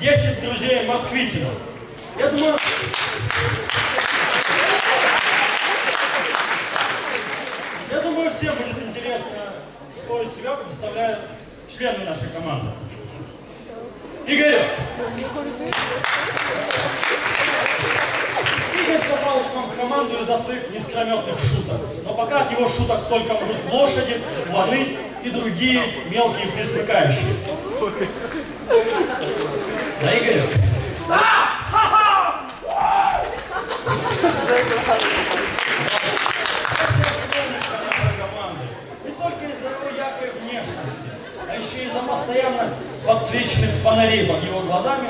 10 друзей Москвитина. Я думаю, я думаю, всем будет интересно, что из себя представляют члены нашей команды. Игорь! Игорь попал к нам в команду из-за своих нескрометных шуток. Но пока от его шуток только будут лошади, слоны и другие мелкие пресмыкающие. Да, Игорь? нашей команды. Не только из-за его яркой внешности, а еще из-за постоянно подсвеченных фонарей под его глазами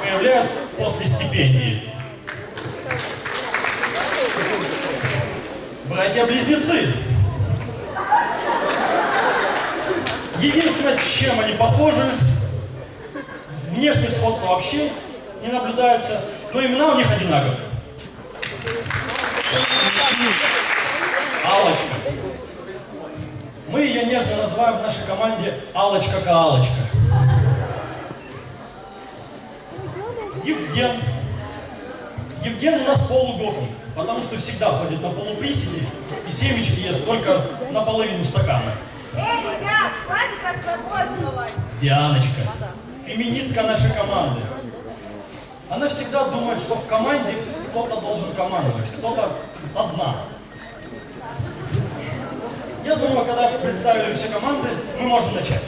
появляют после стипендии. Братья-близнецы. Единственное, чем они похожи, внешнее сходство вообще не наблюдается, но имена у них одинаковые. Алочка. Мы ее нежно называем в нашей команде Алочка-Каалочка. Евген. Евген у нас полугопник, потому что всегда ходит на полуприседе и семечки ест только наполовину стакана. Эй, ребят, хватит распробойствовать. Дианочка, феминистка нашей команды. Она всегда думает, что в команде кто-то должен командовать, кто-то одна. Я думаю, когда представили все команды, мы можем начать.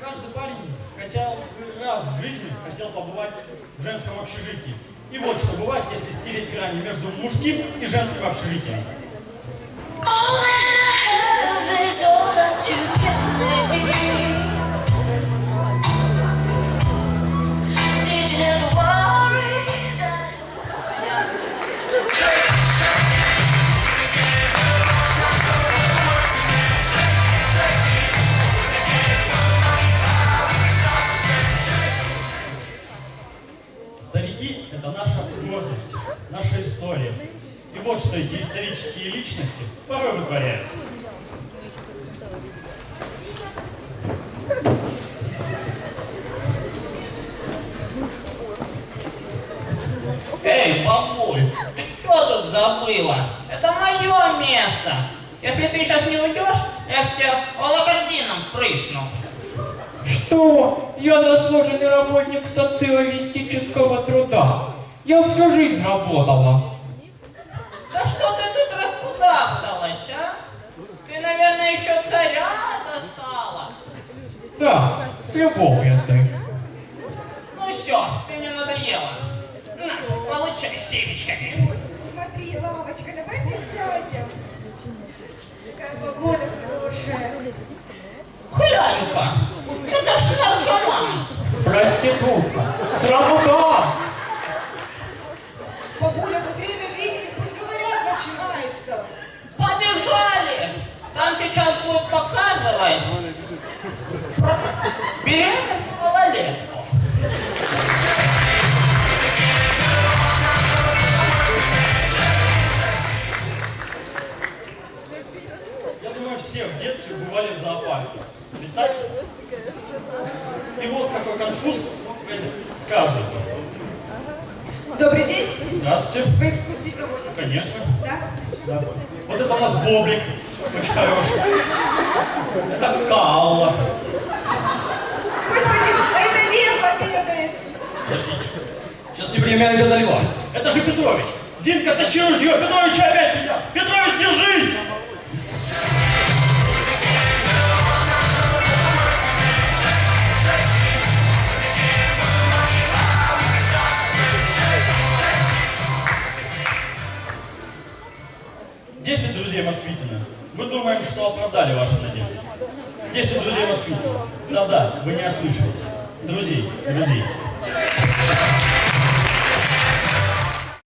Каждый парень хотел бы раз в жизни хотел побывать в женском общежитии. И вот что бывает, если стереть грани между мужским и женским общежитием. Вот что эти исторические личности порой вытворяют. Эй, бабуль, ты что тут забыла? Это мое место. Если ты сейчас не уйдешь, я в тебя волокордином прысну. Что? Я заслуженный работник социалистического труда. Я всю жизнь работала. Да что ты тут раскудахталась, а? Ты, наверное, еще царя застала. Да, с любовницей. Ну все, ты мне надоела. На, получай семечками. Смотри, лавочка, давай присядем. Какая погода хорошая. Хлянька, это ж наркоман. Проститутка. Срамота! Бабуля, вы время видели, пусть говорят, начинается. Побежали! Там сейчас будут показывать все в детстве бывали в зоопарке. Ведь так? И вот какой конфуз скажут. Добрый день. Здравствуйте. Вы экскурсии проводите? Конечно. Да? Да. Вот это у нас Боблик. Очень хороший. Это Калла. Господи, а это лев обедает. Подождите. Сейчас не время обеда льва. Это же Петрович. Зинка, тащи ружье. Петрович что оправдали ваши надежды. 10 друзей москвитов. Да-да, вы не ослышались. Друзей, друзей.